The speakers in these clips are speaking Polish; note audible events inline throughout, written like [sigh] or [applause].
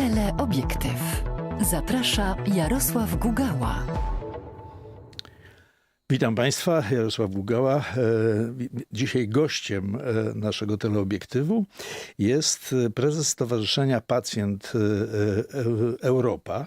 Teleobiektyw. Zaprasza Jarosław Gugała. Witam Państwa, Jarosław Gugała. E, Dzisiaj gościem e, naszego teleobiektywu jest prezes Stowarzyszenia Pacjent e, e, Europa,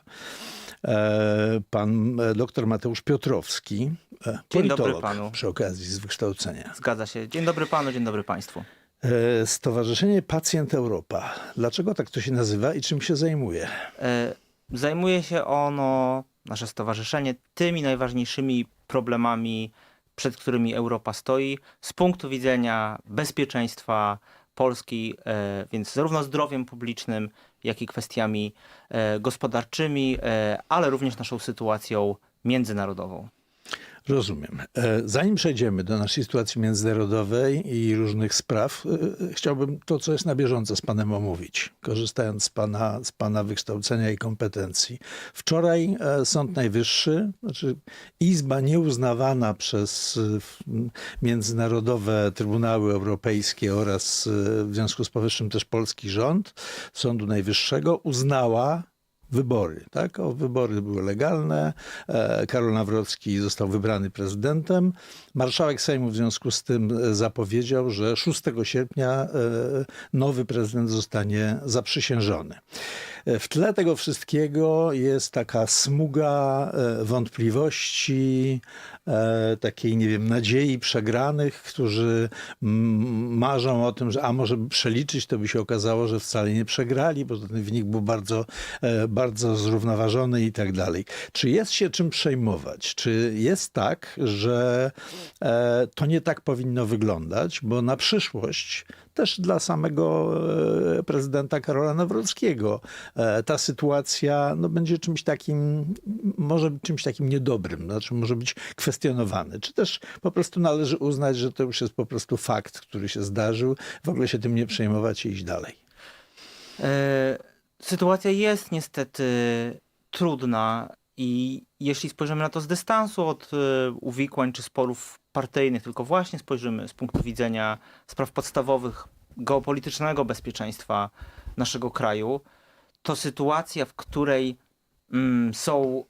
e, pan dr Mateusz Piotrowski, e, Dzień dobry panu. przy okazji z wykształcenia. Zgadza się. Dzień dobry panu, dzień dobry państwu. E, Stowarzyszenie Pacjent Europa. Dlaczego tak to się nazywa i czym się zajmuje? E, Zajmuje się ono, nasze stowarzyszenie, tymi najważniejszymi problemami, przed którymi Europa stoi, z punktu widzenia bezpieczeństwa Polski, e, więc zarówno zdrowiem publicznym, jak i kwestiami gospodarczymi, ale również naszą sytuacją międzynarodową. Rozumiem. E, Zanim przejdziemy do naszej sytuacji międzynarodowej i różnych spraw, e, chciałbym to, co jest na bieżąco z Panem omówić, korzystając z Pana, z pana wykształcenia i kompetencji. Wczoraj e, Sąd Najwyższy, znaczy Izba nieuznawana przez międzynarodowe Trybunały Europejskie oraz w związku z powyższym też polski rząd Sądu Najwyższego uznała wybory. Tak? O, wybory były legalne. E, Karol Nawrocki został wybrany prezydentem. Marszałek Sejmu w związku z tym e, zapowiedział, że 6 sierpnia e, nowy prezydent zostanie zaprzysiężony. W tle tego wszystkiego jest taka smuga wątpliwości, takiej, nie wiem, nadziei przegranych, którzy marzą o tym, że a może przeliczyć, to by się okazało, że wcale nie przegrali, bo ten wynik był bardzo, e, bardzo zrównoważony i tak dalej. Czy jest się czym przejmować? Czy jest tak, że e, to nie tak powinno wyglądać, bo na przyszłość też dla samego e, prezydenta Karola Nawrockiego e, ta sytuacja no, będzie czymś takim, może być czymś takim niedobrym, znaczy może być kwestionowany. Czy też po prostu należy uznać, że to już jest po prostu fakt, który się zdarzył, w ogóle się tym nie przejmować i iść dalej. E, Sytuacja jest niestety trudna i jeśli spojrzymy na to z dystansu od e, uwikłań czy sporów partyjnych, tylko właśnie spojrzymy z punktu widzenia spraw podstawowych geopolitycznego bezpieczeństwa naszego kraju, to sytuacja, w której mm, są,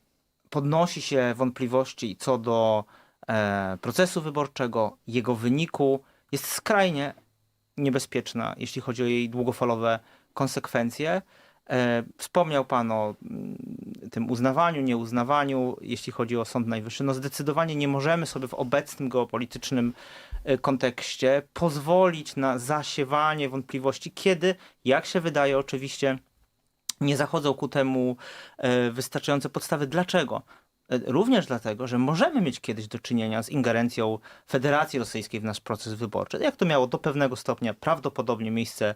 podnosi się wątpliwości co do e, procesu wyborczego, jego wyniku, jest skrajnie niebezpieczna, jeśli chodzi o jej długofalowe konsekwencje. E, Wspomniał Pan o mm, tym uznawaniu, nieuznawaniu, jeśli chodzi o Sąd Najwyższy. No zdecydowanie nie możemy sobie w obecnym geopolitycznym e, kontekście pozwolić na zasiewanie wątpliwości, kiedy, jak się wydaje, oczywiście nie zachodzą ku temu e, wystarczające podstawy. Dlaczego? Również dlatego, że możemy mieć kiedyś do czynienia z ingerencją Federacji Rosyjskiej w nasz proces wyborczy, jak to miało do pewnego stopnia prawdopodobnie miejsce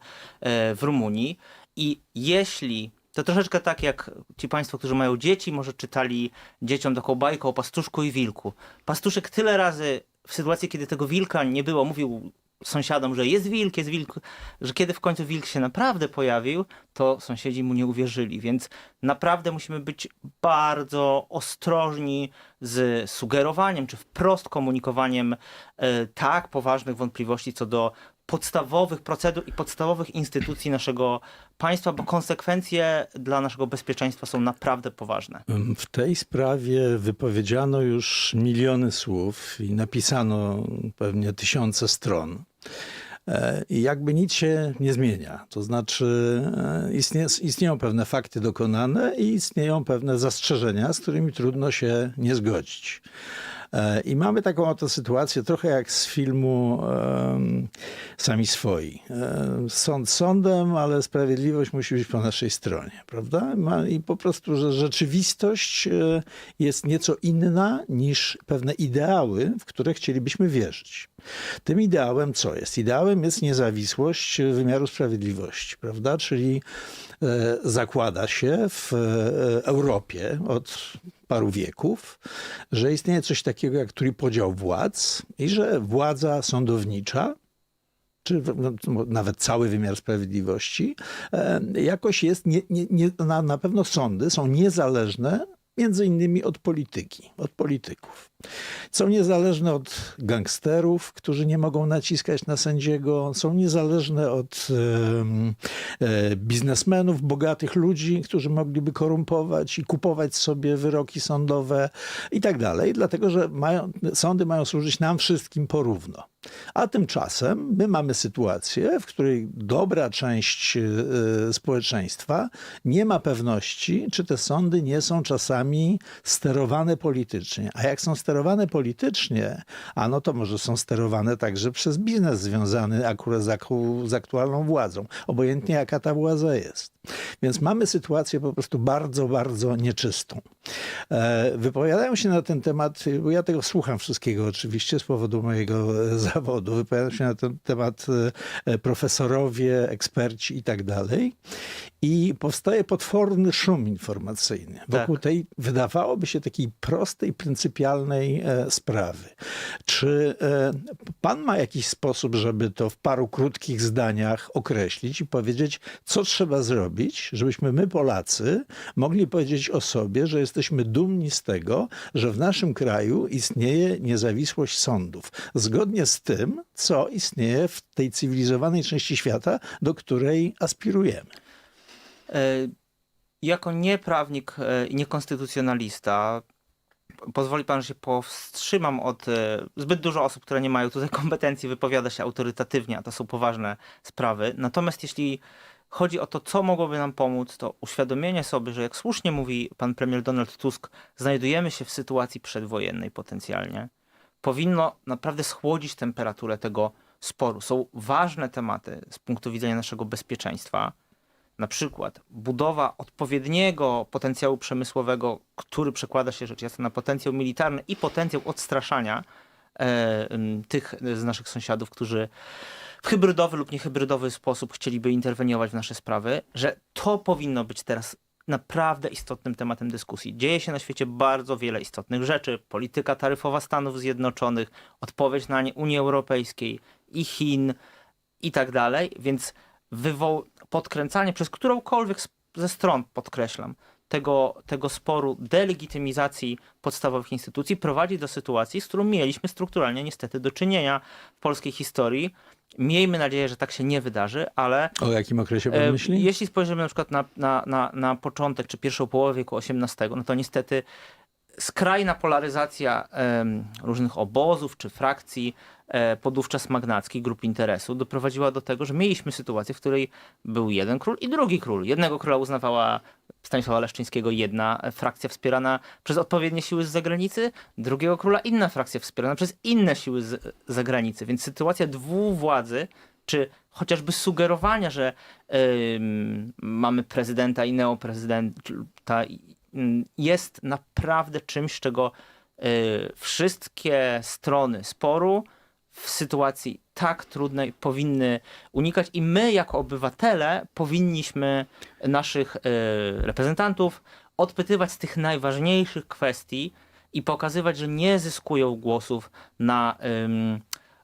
w Rumunii. I jeśli to troszeczkę tak jak ci państwo, którzy mają dzieci, może czytali dzieciom taką bajkę o pastuszku i wilku. Pastuszek tyle razy w sytuacji, kiedy tego wilka nie było, mówił sąsiadom, że jest wilk, jest wilk, że kiedy w końcu wilk się naprawdę pojawił, to sąsiedzi mu nie uwierzyli. Więc naprawdę musimy być bardzo ostrożni z sugerowaniem, czy wprost komunikowaniem e, tak poważnych wątpliwości co do podstawowych procedur i podstawowych instytucji naszego państwa, bo konsekwencje dla naszego bezpieczeństwa są naprawdę poważne. W tej sprawie wypowiedziano już miliony słów i napisano pewnie tysiące stron. E, I jakby nic się nie zmienia. To znaczy, e, istnie, istnieją pewne fakty dokonane i istnieją pewne zastrzeżenia, z którymi trudno się nie zgodzić. E, I mamy taką oto sytuację, trochę jak z filmu Sami swoi. E, Sąd sądem, ale sprawiedliwość musi być po naszej stronie, prawda? I po prostu, że rzeczywistość e, jest nieco inna niż pewne ideały, w które chcielibyśmy wierzyć. Tym ideałem co jest? Ideałem jest niezawisłość wymiaru sprawiedliwości, prawda? Czyli zakłada się w e, Europie od paru wieków, że istnieje coś takiego jak trójpodział władz i że władza sądownicza czy no, nawet cały wymiar sprawiedliwości, e, jakoś jest, nie, nie, nie, na, na pewno sądy są niezależne między innymi od polityki, od polityków. Są niezależne od gangsterów, którzy nie mogą naciskać na sędziego, są niezależne od em, e, biznesmenów, bogatych ludzi, którzy mogliby korumpować i kupować sobie wyroki sądowe i tak dalej, dlatego że mają, sądy mają służyć nam wszystkim porówno. A tymczasem my mamy sytuację, w której dobra część e, społeczeństwa nie ma pewności, czy te sądy nie są czasami sterowane politycznie. A jak są sterowane politycznie, a no to może są sterowane także przez biznes związany akurat z, z aktualną władzą, obojętnie jaka ta władza jest. Więc mamy sytuację po prostu bardzo, bardzo nieczystą. E, Wypowiadają się na ten temat, bo ja tego słucham wszystkiego oczywiście z powodu mojego e, zawodu. Wypowiadają się na ten temat e, profesorowie, eksperci i tak dalej. I powstaje potworny szum informacyjny wokół tej, wydawałoby się, takiej prostej, pryncypialnej e, sprawy. Czy e, pan ma jakiś sposób, żeby to w paru krótkich zdaniach określić i powiedzieć, co trzeba zrobić, żebyśmy my, Polacy, mogli powiedzieć o sobie, że jesteśmy dumni z tego, że w naszym kraju istnieje niezawisłość sądów, zgodnie z tym, co istnieje w tej cywilizowanej części świata, do której aspirujemy. E, Jako nieprawnik e, i niekonstytucjonalista pozwoli pan, że się powstrzymam od e, zbyt dużo osób, które nie mają tutaj [laughs] kompetencji, wypowiada się autorytatywnie, a to są poważne sprawy. Natomiast jeśli chodzi o to, co mogłoby nam pomóc, to uświadomienie sobie, że jak słusznie mówi pan premier Donald Tusk, znajdujemy się w sytuacji przedwojennej potencjalnie, powinno naprawdę schłodzić temperaturę tego sporu. Są ważne tematy z punktu widzenia naszego bezpieczeństwa. Na przykład budowa odpowiedniego potencjału przemysłowego, który przekłada się rzecz jasna na potencjał militarny i potencjał odstraszania e, tych z naszych sąsiadów, którzy w hybrydowy lub niehybrydowy sposób chcieliby interweniować w nasze sprawy, że to powinno być teraz naprawdę istotnym tematem dyskusji. Dzieje się na świecie bardzo wiele istotnych rzeczy. Polityka taryfowa Stanów Zjednoczonych, odpowiedź na nie Unii Europejskiej i Chin i tak dalej, więc wywoł podkręcanie przez którąkolwiek ze stron, podkreślam, tego, tego sporu delegitymizacji podstawowych instytucji prowadzi do sytuacji, z którą mieliśmy strukturalnie niestety do czynienia w polskiej historii. Miejmy nadzieję, że tak się nie wydarzy, ale O jakim okresie pan E, myśli? Jeśli spojrzymy na przykład na, na, na, na początek czy pierwszą połowę wieku XVIII, no to niestety skrajna polaryzacja różnych obozów czy frakcji e, podówczas magnackich grup interesu doprowadziła do tego, że mieliśmy sytuację, w której był jeden król i drugi król. Jednego króla uznawała Stanisława Leszczyńskiego jedna frakcja wspierana przez odpowiednie siły z zagranicy, drugiego króla inna frakcja wspierana przez inne siły z zagranicy. Więc sytuacja dwuwładzy czy chociażby sugerowania, że ym, mamy prezydenta i neoprezydenta, jest naprawdę czymś, czego y, wszystkie strony sporu w sytuacji tak trudnej powinny unikać i my jako obywatele powinniśmy naszych y, reprezentantów odpytywać z tych najważniejszych kwestii i pokazywać, że nie zyskują głosów na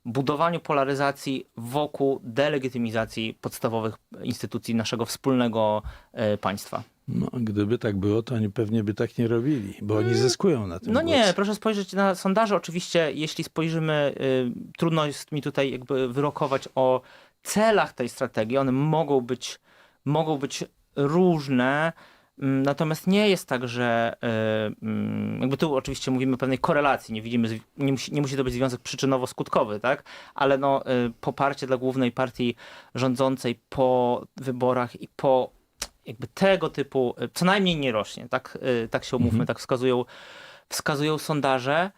budowaniu polaryzacji wokół delegitymizacji podstawowych instytucji naszego wspólnego e, państwa. No, gdyby tak było, to oni pewnie by tak nie robili, bo oni zyskują na tym. Mm, No nie, głos. proszę spojrzeć na sondaże. Oczywiście, jeśli spojrzymy, y, trudno jest mi tutaj jakby wyrokować o celach tej strategii. One mogą być, mogą być różne. Mm, Natomiast nie jest tak, że y, mm, jakby tu oczywiście mówimy o pewnej korelacji, nie widzimy, nie musi, nie musi to być związek przyczynowo-skutkowy, tak? Ale no, y, poparcie dla głównej partii rządzącej po wyborach i po jakby tego typu, y, co najmniej nie rośnie, tak, y, tak się umówmy, tak wskazują, wskazują sondaże.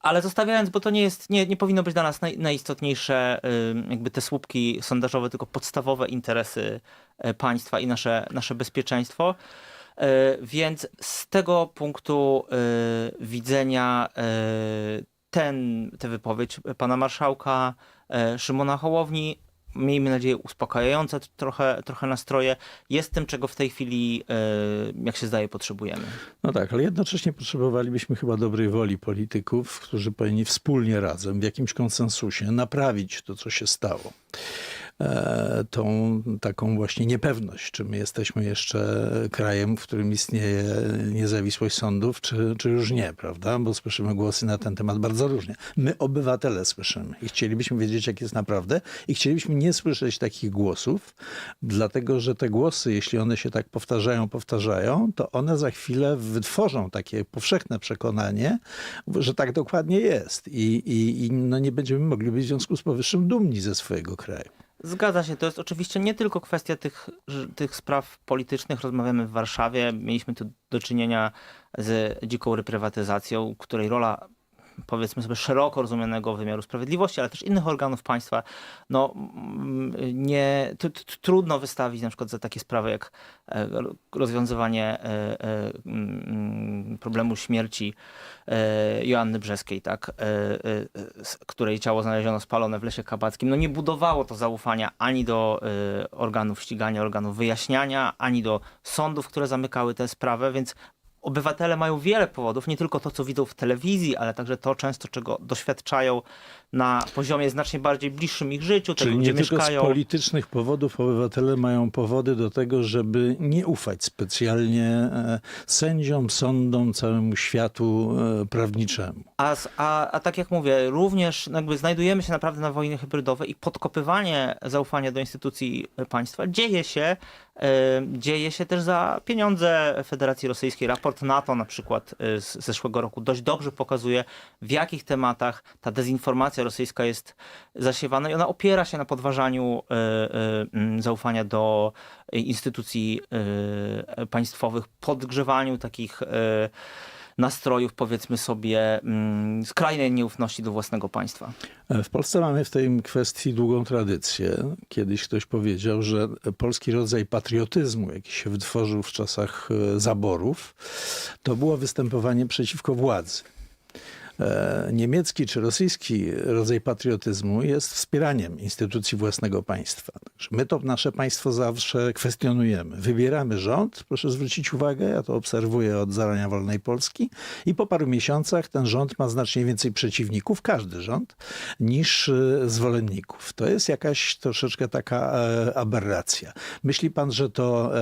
Ale zostawiając, bo to nie jest, nie, nie powinno być dla nas naj, najistotniejsze jakby te słupki sondażowe, tylko podstawowe interesy e, państwa i nasze, nasze bezpieczeństwo. E, Więc z tego punktu e, widzenia e, ten, tę wypowiedź pana marszałka e, Szymona Hołowni, miejmy nadzieję uspokajająca t- trochę, trochę nastroje, jest tym, czego w tej chwili, e, jak się zdaje, potrzebujemy. No tak, ale jednocześnie potrzebowalibyśmy chyba dobrej woli polityków, którzy powinni wspólnie razem, w jakimś konsensusie naprawić to, co się stało. E, tą taką właśnie niepewność, czy my jesteśmy jeszcze krajem, w którym istnieje niezawisłość sądów, czy, czy już nie, prawda? Bo słyszymy głosy na ten temat bardzo różnie. My, obywatele, słyszymy i chcielibyśmy wiedzieć, jak jest naprawdę i chcielibyśmy nie słyszeć takich głosów, dlatego że te głosy, jeśli one się tak powtarzają, powtarzają, to one za chwilę wytworzą takie powszechne przekonanie, że tak dokładnie jest i, i, i no nie będziemy mogli być w związku z powyższym dumni ze swojego kraju. Zgadza się, to jest oczywiście nie tylko kwestia tych, tych spraw politycznych. Rozmawiamy w Warszawie, mieliśmy tu do czynienia z dziką reprywatyzacją, której rola powiedzmy sobie szeroko rozumianego wymiaru sprawiedliwości, ale też innych organów państwa, no mm, nie, t, t, trudno wystawić na przykład za takie sprawy jak e, rozwiązywanie e, e, mm, problemu śmierci Joanny Brzeskiej, tak, której ciało znaleziono spalone w Lesie Kabackim, no nie budowało to zaufania ani do organów ścigania, organów wyjaśniania, ani do sądów, które zamykały tę sprawę, więc obywatele mają wiele powodów, nie tylko to, co widzą w telewizji, ale także to często, czego doświadczają na poziomie znacznie bardziej bliższym ich życiu, Czyli tego, nie gdzie tylko mieszkają. z politycznych powodów obywatele mają powody do tego, żeby nie ufać specjalnie e, sędziom, sądom, całemu światu e, prawniczemu. A, a, a tak jak mówię, również jakby znajdujemy się naprawdę na wojnie hybrydowej i podkopywanie zaufania do instytucji państwa dzieje się, e, dzieje się też za pieniądze Federacji Rosyjskiej. Raport NATO na przykład z zeszłego roku dość dobrze pokazuje, w jakich tematach ta dezinformacja rosyjska jest zasiewana i ona opiera się na podważaniu e, e, zaufania do instytucji e, państwowych, podgrzewaniu takich nastrojów, powiedzmy sobie, skrajnej nieufności do własnego państwa. W Polsce mamy w tej kwestii długą tradycję. Kiedyś ktoś powiedział, że polski rodzaj patriotyzmu, jaki się wytworzył w czasach zaborów, to było występowanie przeciwko władzy. E, Niemiecki czy rosyjski rodzaj patriotyzmu jest wspieraniem instytucji własnego państwa. Także my to nasze państwo zawsze kwestionujemy. Wybieramy rząd, proszę zwrócić uwagę, ja to obserwuję od zarania wolnej Polski i po paru miesiącach ten rząd ma znacznie więcej przeciwników, każdy rząd, niż e, zwolenników. To jest jakaś troszeczkę taka e, aberracja. Myśli pan, że to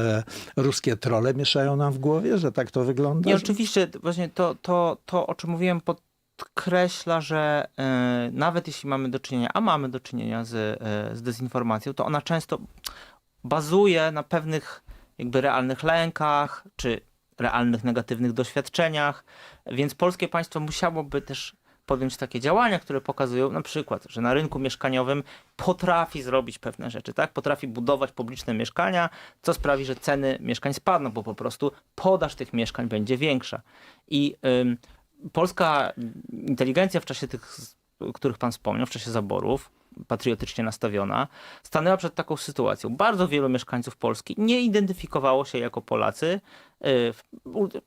ruskie trole mieszają nam w głowie, że tak to wygląda? Nie, oczywiście właśnie to, to, to o czym mówiłem, podkreśla, że e, nawet jeśli mamy do czynienia, a mamy do czynienia z, e, z dezinformacją, to ona często bazuje na pewnych jakby realnych lękach, czy realnych negatywnych doświadczeniach, więc polskie państwo musiałoby też podjąć takie działania, które pokazują na przykład, że na rynku mieszkaniowym potrafi zrobić pewne rzeczy, tak? Potrafi budować publiczne mieszkania, co sprawi, że ceny mieszkań spadną, bo po prostu podaż tych mieszkań będzie większa. I polska inteligencja w czasie tych, których pan wspomniał, w czasie zaborów, patriotycznie nastawiona, stanęła przed taką sytuacją. Bardzo wielu mieszkańców Polski nie identyfikowało się jako Polacy. y,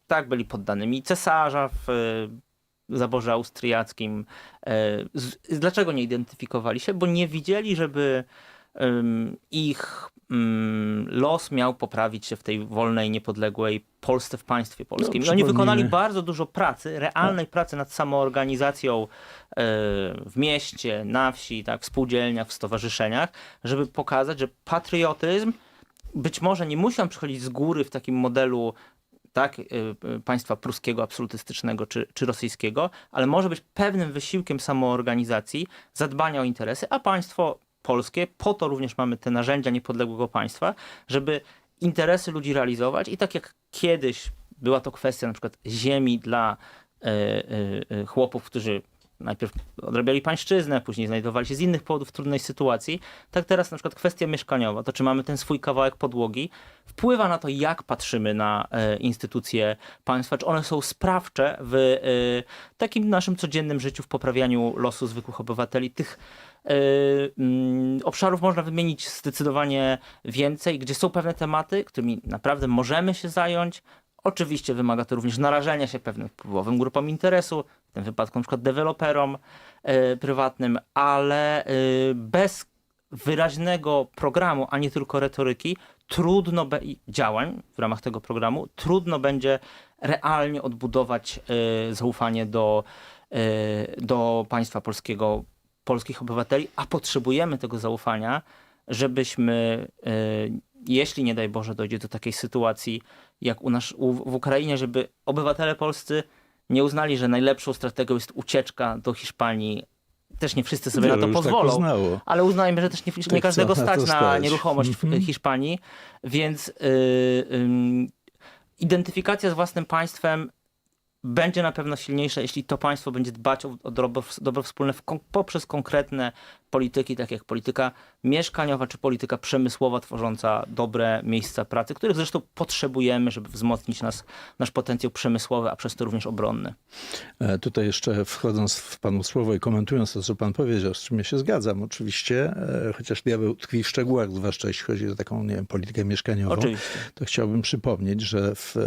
Tak, byli poddanymi cesarza w y, zaborze austriackim. Y, Dlaczego nie identyfikowali się? Bo nie widzieli, żeby ich ym, los miał poprawić się w tej wolnej, niepodległej Polsce w państwie polskim. No, Oni wykonali bardzo dużo pracy, realnej pracy nad samoorganizacją e, w mieście, na wsi, tak, w spółdzielniach, w stowarzyszeniach, żeby pokazać, że patriotyzm być może nie musi nam przychodzić z góry w takim modelu tak, y, y, państwa pruskiego, absolutystycznego czy, czy rosyjskiego, ale może być pewnym wysiłkiem samoorganizacji, zadbania o interesy, a państwo polskie, po to również mamy te narzędzia niepodległego państwa, żeby interesy ludzi realizować i tak jak kiedyś była to kwestia na przykład ziemi dla e, e, chłopów, którzy najpierw odrabiali pańszczyznę, później znajdowali się z innych powodów w trudnej sytuacji, tak teraz na przykład kwestia mieszkaniowa, to czy mamy ten swój kawałek podłogi, wpływa na to, jak patrzymy na instytucje państwa, czy one są sprawcze w takim naszym codziennym życiu, w poprawianiu losu zwykłych obywateli. Tych obszarów można wymienić zdecydowanie więcej, gdzie są pewne tematy, którymi naprawdę możemy się zająć. Oczywiście wymaga to również narażenia się pewnym wpływowym grupom interesu, w tym wypadku na przykład deweloperom e, prywatnym, ale e, bez wyraźnego programu, a nie tylko retoryki, trudno be- działań w ramach tego programu, trudno będzie realnie odbudować zaufanie do, do państwa polskiego, polskich obywateli, a potrzebujemy tego zaufania żebyśmy, e, jeśli nie daj Boże dojdzie do takiej sytuacji jak u nas w Ukrainie, żeby obywatele polscy nie uznali, że najlepszą strategią jest ucieczka do Hiszpanii. Też nie wszyscy sobie Wielu na to już tak pozwolą. uznało. Ale uznajmy, że też nie, nie Tych, każdego na stać na stać. nieruchomość w Mhm. Hiszpanii, więc y, ym, identyfikacja z własnym państwem będzie na pewno silniejsza, jeśli to państwo będzie dbać o, dobro, dobro wspólne w, poprzez konkretne polityki, takie jak polityka mieszkaniowa czy polityka przemysłowa tworząca dobre miejsca pracy, których zresztą potrzebujemy, żeby wzmocnić nas, nasz potencjał przemysłowy, a przez to również obronny. E, Tutaj jeszcze wchodząc w panu słowo i komentując to, co pan powiedział, z czym ja się zgadzam oczywiście, e, chociaż diabeł tkwi w szczegółach, zwłaszcza jeśli chodzi o taką nie wiem, politykę mieszkaniową, Oczywiście. to chciałbym przypomnieć, że w, e,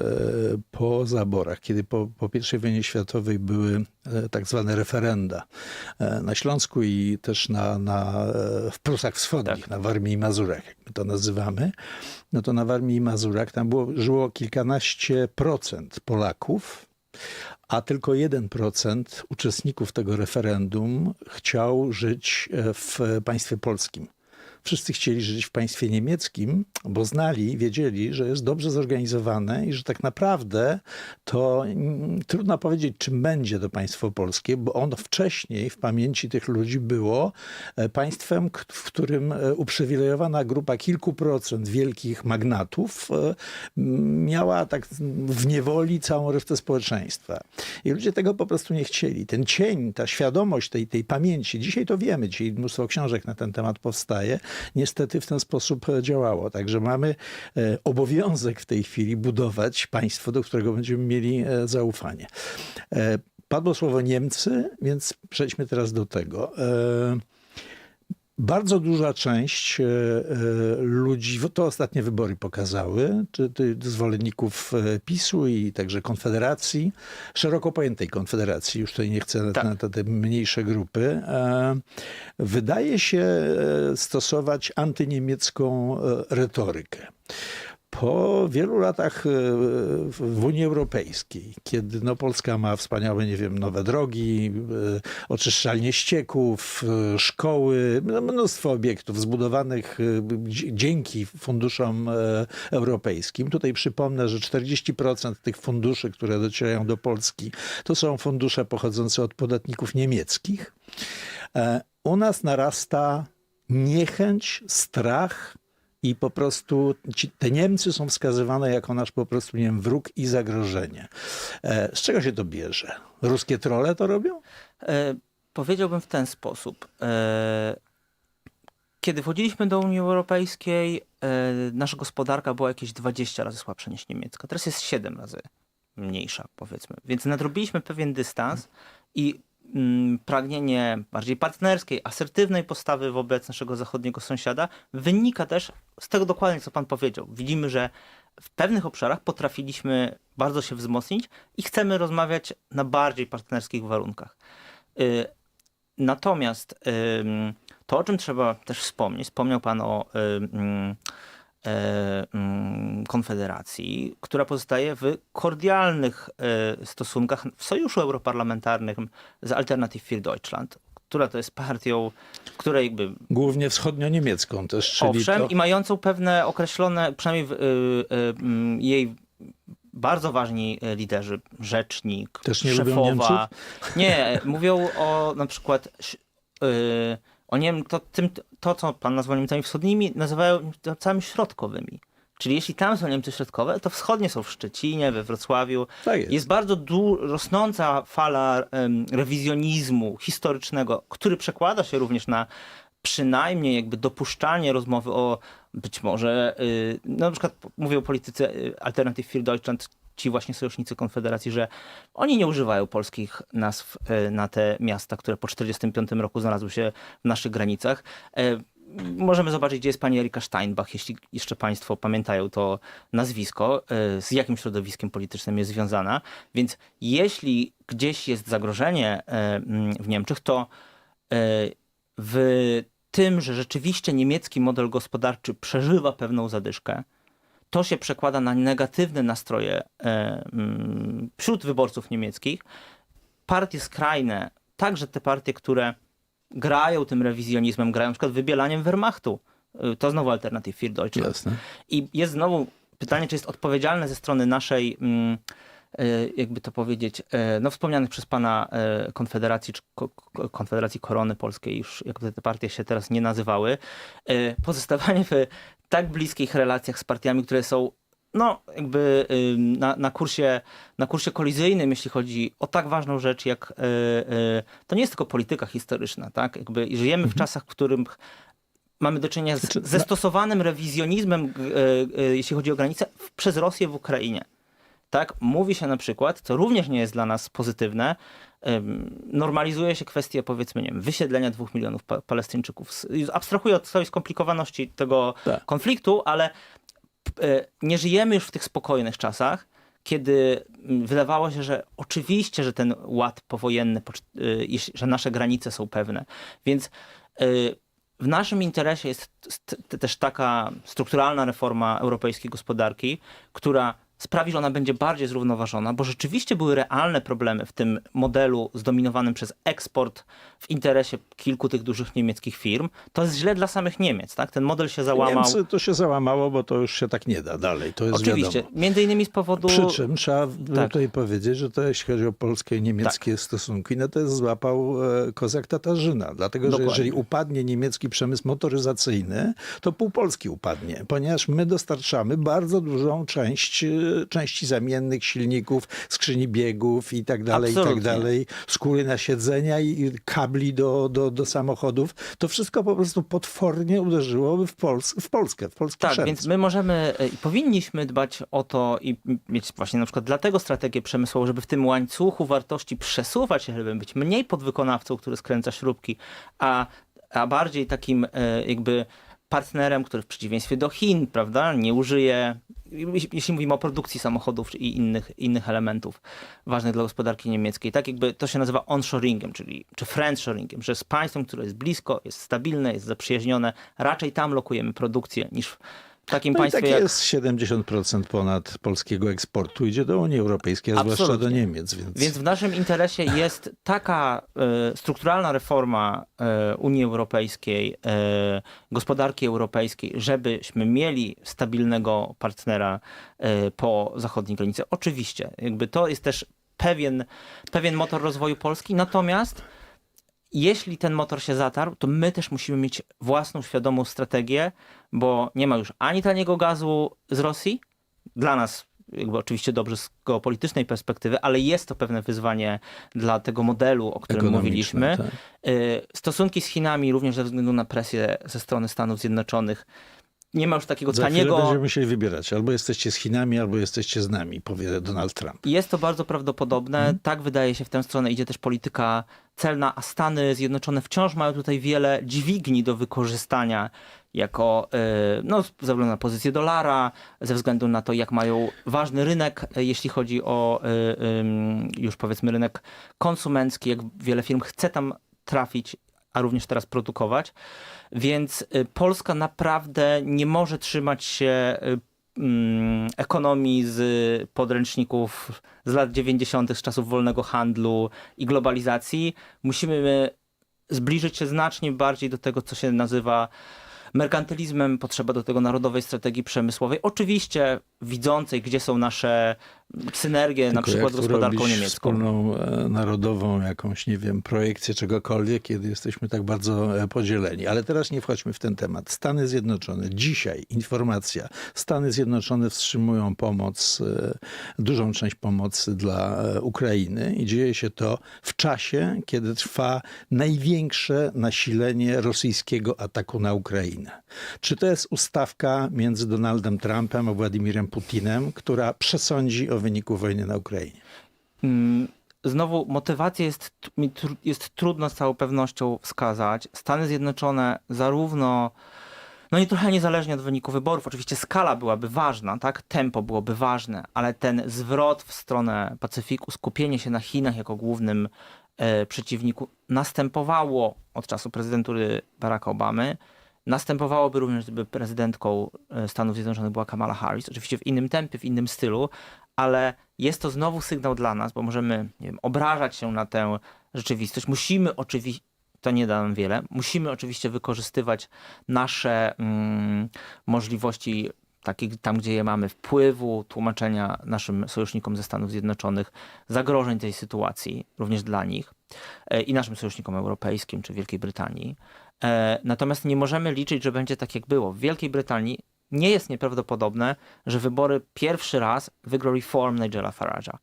po zaborach, kiedy po, po I wojnie światowej były tak zwane referenda na Śląsku i też na, na, w Prusach Wschodnich, Tak. na Warmii i Mazurach, jak my to nazywamy, no to na Warmii i Mazurach tam było, żyło kilkanaście procent Polaków, a tylko 1% uczestników tego referendum chciał żyć e, w państwie polskim. Wszyscy chcieli żyć w państwie niemieckim, bo znali, wiedzieli, że jest dobrze zorganizowane i że tak naprawdę to mm, trudno powiedzieć, czym będzie to państwo polskie, bo ono wcześniej w pamięci tych ludzi było e, państwem, w którym e, uprzywilejowana grupa kilku procent wielkich magnatów e, miała tak w niewoli całą resztę społeczeństwa. I ludzie tego po prostu nie chcieli. Ten cień, ta świadomość tej, tej pamięci, dzisiaj to wiemy, dzisiaj mnóstwo książek na ten temat powstaje, niestety w ten sposób e, działało. Także mamy e, obowiązek w tej chwili budować państwo, do którego będziemy mieli e, zaufanie. Padło słowo Niemcy, więc przejdźmy teraz do tego. Bardzo duża część e, e, ludzi, to ostatnie wybory pokazały, czy, zwolenników e, PiSu i także Konfederacji, szeroko pojętej Konfederacji, już tutaj nie chcę na, Tak. na te mniejsze grupy, wydaje się stosować antyniemiecką retorykę. Po wielu latach e, w Unii Europejskiej, kiedy no Polska ma wspaniałe, nie wiem, nowe drogi, e, oczyszczalnie ścieków, e, szkoły, mnóstwo obiektów zbudowanych dzięki funduszom europejskim. Tutaj przypomnę, że 40% tych funduszy, które docierają do Polski, to są fundusze pochodzące od podatników niemieckich. U nas narasta niechęć, strach i po prostu ci, te Niemcy są wskazywane jako nasz po prostu, nie wiem, wróg i zagrożenie. E, z czego się to bierze? Ruskie trole to robią? E, powiedziałbym w ten sposób. E, kiedy wchodziliśmy do Unii Europejskiej, e, nasza gospodarka była jakieś 20 razy słabsza niż niemiecka. Teraz jest 7 razy mniejsza, powiedzmy. Więc nadrobiliśmy pewien dystans i pragnienie bardziej partnerskiej, asertywnej postawy wobec naszego zachodniego sąsiada wynika też z tego dokładnie, co pan powiedział. Widzimy, że w pewnych obszarach potrafiliśmy bardzo się wzmocnić i chcemy rozmawiać na bardziej partnerskich warunkach. Y, Natomiast to, o czym trzeba też wspomnieć, wspomniał Pan o Konfederacji, która pozostaje w kordialnych e, stosunkach w sojuszu europarlamentarnym z Alternative für Deutschland, która to jest partią, której jakby Głównie wschodnio-niemiecką też, czyli Owszem, to... i mającą pewne określone, przynajmniej w, y, y, mm, jej bardzo ważni e, liderzy, rzecznik, Też nie lubią szefowa. Niemców? Nie, mówią o na przykład ś- o Niem, to, tym, to, co pan nazwał Niemcami wschodnimi, nazywają Niemcami środkowymi. Czyli jeśli tam są Niemcy środkowe, to wschodnie są w Szczecinie, we Wrocławiu. Tak jest. Jest bardzo rosnąca fala em, rewizjonizmu historycznego, który przekłada się również na przynajmniej jakby dopuszczanie rozmowy o być może, y, no na przykład mówię o polityce y, Alternative für Deutschland, ci właśnie sojusznicy Konfederacji, że oni nie używają polskich nazw y, na te miasta, które po 1945 roku znalazły się w naszych granicach. E, Możemy zobaczyć, gdzie jest pani Erika Steinbach, jeśli jeszcze państwo pamiętają to nazwisko, e, z jakim środowiskiem politycznym jest związana. Więc jeśli gdzieś jest zagrożenie e, mm, w Niemczech, to e, w tym, że rzeczywiście niemiecki model gospodarczy przeżywa pewną zadyszkę, to się przekłada na negatywne nastroje e, mm, wśród wyborców niemieckich. Partie skrajne, także te partie, które grają tym rewizjonizmem, grają na przykład wybielaniem Wehrmachtu. y, to znowu Alternative für Deutschland. Jasne. I jest znowu pytanie, czy jest odpowiedzialne ze strony naszej, mm, e, jakby to powiedzieć, e, no wspomnianych przez pana Konfederacji, czy Ko- Ko- Konfederacji Korony Polskiej, już jakby te partie się teraz nie nazywały, pozostawanie w tak bliskich relacjach z partiami, które są no, jakby na, na, kursie, na kursie kolizyjnym, jeśli chodzi o tak ważną rzecz, jak e, e, to nie jest tylko polityka historyczna, tak? Jakby żyjemy w czasach, w których mamy do czynienia z, Znaczy, ze stosowanym rewizjonizmem, e, jeśli chodzi o granice, przez Rosję w Ukrainie. Tak? Mówi się na przykład, co również nie jest dla nas pozytywne, normalizuje się kwestię, powiedzmy, nie wiem, wysiedlenia dwóch milionów pa Palestyńczyków. Abstrahuję od całej skomplikowaności tego Tak. konfliktu, ale e, nie żyjemy już w tych spokojnych czasach, kiedy wydawało się, że oczywiście, że ten ład powojenny, e, że nasze granice są pewne. Więc e, w naszym interesie jest też taka strukturalna reforma europejskiej gospodarki, która sprawi, że ona będzie bardziej zrównoważona, bo rzeczywiście były realne problemy w tym modelu zdominowanym przez eksport w interesie kilku tych dużych niemieckich firm. To jest źle dla samych Niemiec, tak? Ten model się załamał. Niemcy to się załamało, bo to już się tak nie da dalej. To jest Oczywiście, wiadomo. między innymi z powodu... Przy czym trzeba Tak. tutaj powiedzieć, że to jeśli chodzi o polskie i niemieckie stosunki, no to jest złapał e, kozak Tatarzyna. Dlatego, że Dokładnie. jeżeli upadnie niemiecki przemysł motoryzacyjny, to pół Polski upadnie, ponieważ my dostarczamy bardzo dużą część e, części zamiennych, silników, skrzyni biegów i tak dalej, i tak Absolutnie. dalej, skóry na siedzenia i kabli do, do, do samochodów. To wszystko po prostu potwornie uderzyłoby w, Pols w Polskę, w polski Tak, przemysł. więc my możemy e, i powinniśmy dbać o to i mieć właśnie na przykład dlatego strategię przemysłową, żeby w tym łańcuchu wartości przesuwać się, żeby być mniej podwykonawcą, który skręca śrubki, a, a bardziej takim e, jakby partnerem, który w przeciwieństwie do Chin, prawda, nie użyje, jeśli- mówimy o produkcji samochodów i innych, innych elementów ważnych dla gospodarki niemieckiej, tak jakby to się nazywa onshoringiem, czyli czy friendshoringiem, że z państwem, które jest blisko, jest stabilne, jest zaprzyjaźnione, raczej tam lokujemy produkcję niż w takim No i państwie tak jak... jest 70% ponad polskiego eksportu idzie do Unii Europejskiej, a zwłaszcza do. Niemiec. Więc, Więc w naszym interesie jest taka e, strukturalna reforma e, Unii Europejskiej, e, gospodarki europejskiej, żebyśmy mieli stabilnego partnera po zachodniej granicy. Oczywiście, jakby to jest też pewien, pewien motor rozwoju Polski, natomiast jeśli ten motor się zatarł, to my też musimy mieć własną, świadomą strategię, bo nie ma już ani taniego gazu z Rosji, dla nas jakby oczywiście dobrze z geopolitycznej perspektywy, ale jest to pewne wyzwanie dla tego modelu, o którym mówiliśmy. tak. Y, Stosunki z Chinami również ze względu na presję ze strony Stanów Zjednoczonych. Nie ma już takiego Za taniego... będziemy musieli wybierać. Albo jesteście z Chinami, albo jesteście z nami, powie Donald Trump. Jest to bardzo prawdopodobne. Mhm. Tak wydaje się, w tę stronę idzie też polityka celna, a Stany Zjednoczone wciąż mają tutaj wiele dźwigni do wykorzystania jako, y, no, ze względu na pozycję dolara, ze względu na to, jak mają ważny rynek, y, jeśli chodzi o y, już powiedzmy rynek konsumencki, jak wiele firm chce tam trafić, a również teraz produkować. Więc y, Polska naprawdę nie może trzymać się y, mm, ekonomii z podręczników z lat 90., z czasów wolnego handlu i globalizacji. Musimy zbliżyć się znacznie bardziej do tego, co się nazywa merkantylizmem, potrzeba do tego narodowej strategii przemysłowej. Oczywiście widzącej, gdzie są nasze synergie, na Tylko przykład z gospodarką niemiecką. wspólną e, narodową jakąś, nie wiem, projekcję czegokolwiek, kiedy jesteśmy tak bardzo e, podzieleni. Ale teraz nie wchodźmy w ten temat. Stany Zjednoczone, dzisiaj informacja, Stany Zjednoczone wstrzymują pomoc, e, dużą część pomocy dla Ukrainy i dzieje się to w czasie, kiedy trwa największe nasilenie rosyjskiego ataku na Ukrainę. Czy to jest ustawka między Donaldem Trumpem a Władimirem Putinem, która przesądzi o wyniku wojny na Ukrainie? Mm, Znowu motywacja jest, jest trudno z całą pewnością wskazać. Stany Zjednoczone zarówno, no nie trochę niezależnie od wyniku wyborów, oczywiście skala byłaby ważna, tak? Tempo byłoby ważne, ale ten zwrot w stronę Pacyfiku, skupienie się na Chinach jako głównym e, przeciwniku następowało od czasu prezydentury Baracka Obamy. Następowałoby również, gdyby prezydentką e, Stanów Zjednoczonych była Kamala Harris, oczywiście w innym tempie, w innym stylu, ale jest to znowu sygnał dla nas, bo możemy nie wiem, obrażać się na tę rzeczywistość. Musimy oczywiście, to nie da nam wiele. Musimy oczywiście wykorzystywać nasze mm, możliwości, takie, tam gdzie je mamy, wpływu, tłumaczenia naszym sojusznikom ze Stanów Zjednoczonych zagrożeń tej sytuacji, również dla nich e, i naszym sojusznikom europejskim czy Wielkiej Brytanii. E, Natomiast nie możemy liczyć, że będzie tak jak było. W Wielkiej Brytanii nie jest nieprawdopodobne, że wybory pierwszy raz wygrał Reform Nigela Farage'a.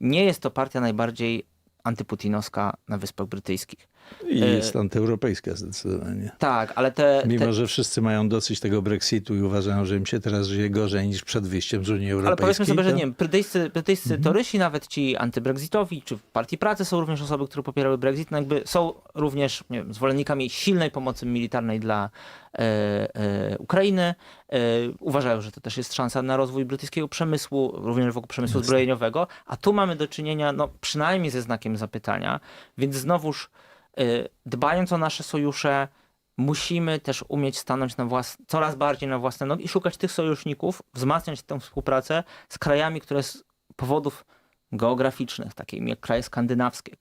Nie jest to partia najbardziej antyputinowska na Wyspach Brytyjskich. I E, jest antyeuropejska zdecydowanie. Tak, ale te, Mimo, te że wszyscy mają dosyć tego Brexitu i uważają, że im się teraz żyje gorzej niż przed wyjściem z Unii Europejskiej. Ale powiedzmy sobie, że to- nie wiem, brytyjscy, brytyjscy torysi, nawet ci antybrexitowi, czy w Partii Pracy są również osoby, które popierały Brexit, no jakby są również nie wiem, zwolennikami silnej pomocy militarnej dla e, e, Ukrainy. E, uważają, że to też jest szansa na rozwój brytyjskiego przemysłu, również wokół przemysłu Jasne. zbrojeniowego, a tu mamy do czynienia no, przynajmniej ze znakiem zapytania, więc znowuż dbając o nasze sojusze, musimy też umieć stanąć na włas- coraz bardziej na własne nogi i szukać tych sojuszników, wzmacniać tę współpracę z krajami, które z powodów geograficznych, takimi jak kraje skandynawskie,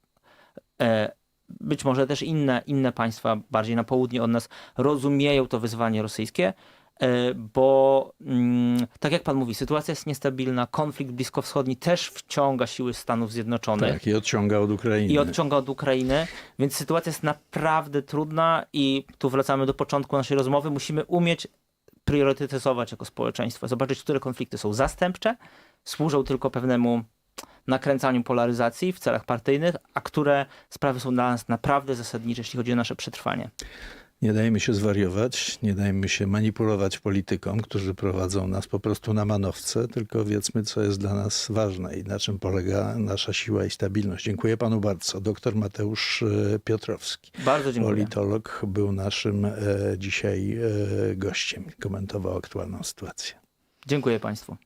e, być może też inne, inne państwa bardziej na południe od nas rozumieją to wyzwanie rosyjskie, bo mm, tak jak pan mówi, sytuacja jest niestabilna, konflikt bliskowschodni też wciąga siły Stanów Zjednoczonych Tak, i odciąga od Ukrainy. i odciąga od Ukrainy, więc sytuacja jest naprawdę trudna i tu wracamy do początku naszej rozmowy. Musimy umieć priorytetyzować jako społeczeństwo, zobaczyć, które konflikty są zastępcze, służą tylko pewnemu nakręcaniu polaryzacji w celach partyjnych, a które sprawy są dla nas naprawdę zasadnicze, jeśli chodzi o nasze przetrwanie. Nie dajmy się zwariować, nie dajmy się manipulować politykom, którzy prowadzą nas po prostu na manowce, tylko wiedzmy, co jest dla nas ważne i na czym polega nasza siła i stabilność. Dziękuję panu bardzo. Doktor Mateusz e, Piotrowski, Bardzo dziękuję. politolog, był naszym e, dzisiaj e, gościem. Komentował aktualną sytuację. Dziękuję państwu.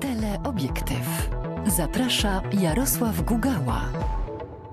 Teleobiektyw. Zaprasza Jarosław Gugała.